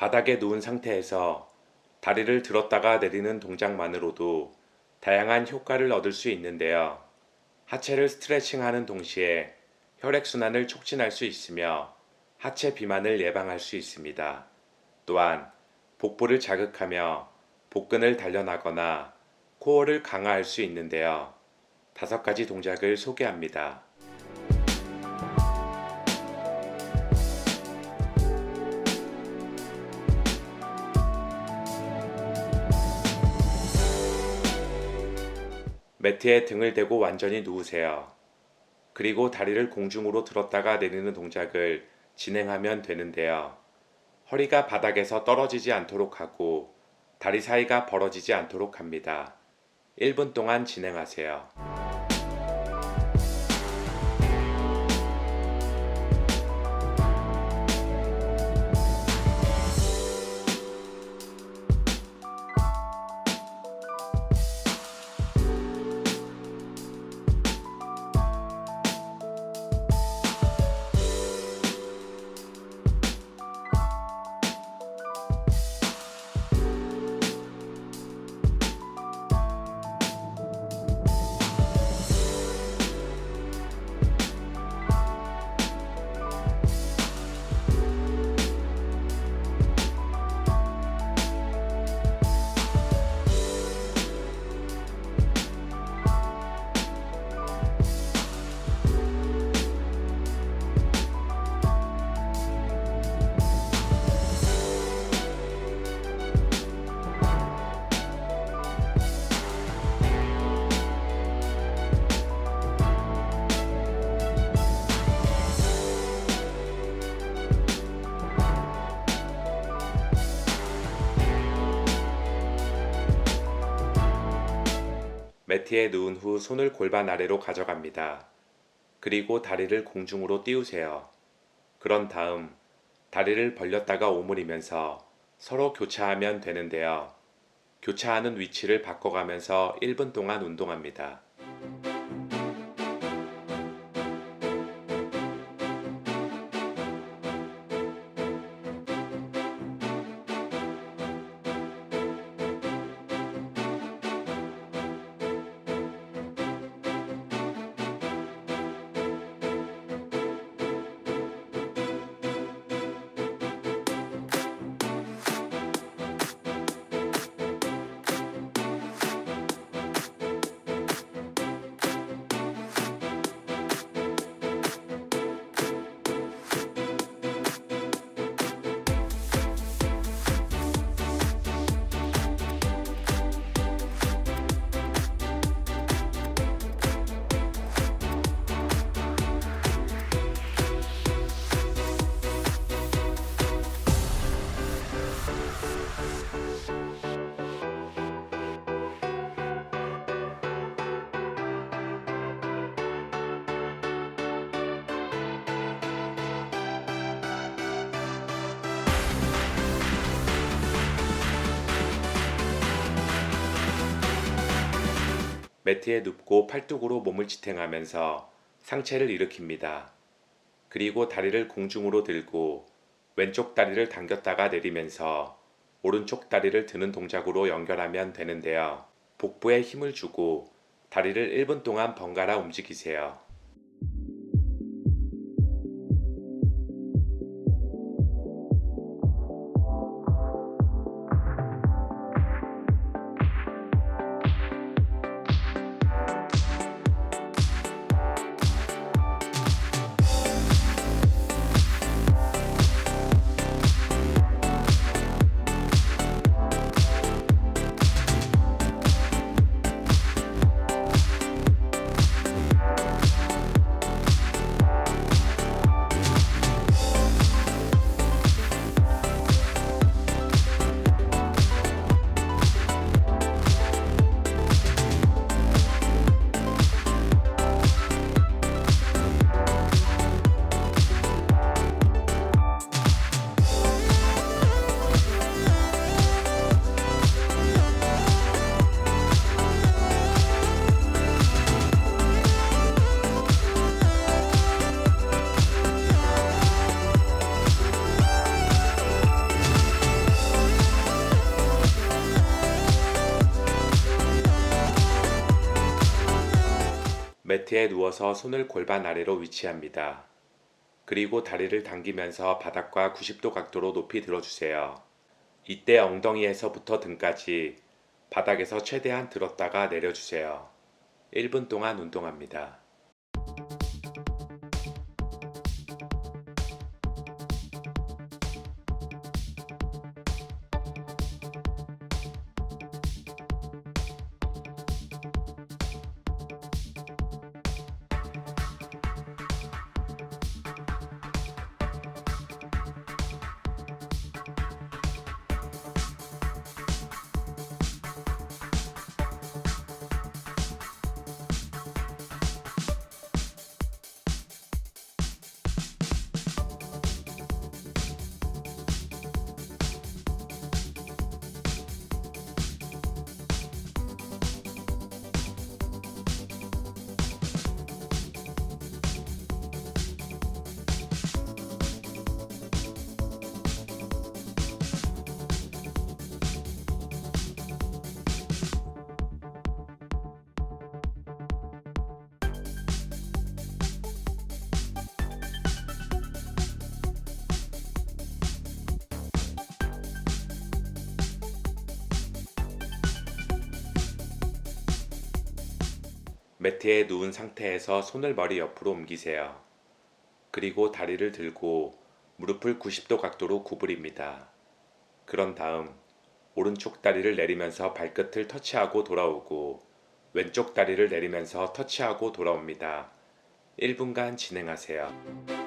바닥에 누운 상태에서 다리를 들었다가 내리는 동작만으로도 다양한 효과를 얻을 수 있는데요. 하체를 스트레칭하는 동시에 혈액순환을 촉진할 수 있으며 하체 비만을 예방할 수 있습니다. 또한 복부를 자극하며 복근을 단련하거나 코어를 강화할 수 있는데요. 다섯 가지 동작을 소개합니다. 매트에 등을 대고 완전히 누우세요. 그리고 다리를 공중으로 들었다가 내리는 동작을 진행하면 되는데요. 허리가 바닥에서 떨어지지 않도록 하고 다리 사이가 벌어지지 않도록 합니다. 1분 동안 진행하세요. 매트에 누운 후 손을 골반 아래로 가져갑니다. 그리고 다리를 공중으로 띄우세요. 그런 다음 다리를 벌렸다가 오므리면서 서로 교차하면 되는데요. 교차하는 위치를 바꿔가면서 1분 동안 운동합니다. 매트에 눕고 팔뚝으로 몸을 지탱하면서 상체를 일으킵니다. 그리고 다리를 공중으로 들고 왼쪽 다리를 당겼다가 내리면서 오른쪽 다리를 드는 동작으로 연결하면 되는데요. 복부에 힘을 주고 다리를 1분 동안 번갈아 움직이세요. 매트에 누워서 손을 골반 아래로 위치합니다. 그리고 다리를 당기면서 바닥과 90도 각도로 높이 들어주세요. 이때 엉덩이에서부터 등까지 바닥에서 최대한 들었다가 내려주세요. 1분 동안 운동합니다. 매트에 누운 상태에서 손을 머리 옆으로 옮기세요. 그리고 다리를 들고 무릎을 90도 각도로 구부립니다. 그런 다음 오른쪽 다리를 내리면서 발끝을 터치하고 돌아오고 왼쪽 다리를 내리면서 터치하고 돌아옵니다. 1분간 진행하세요.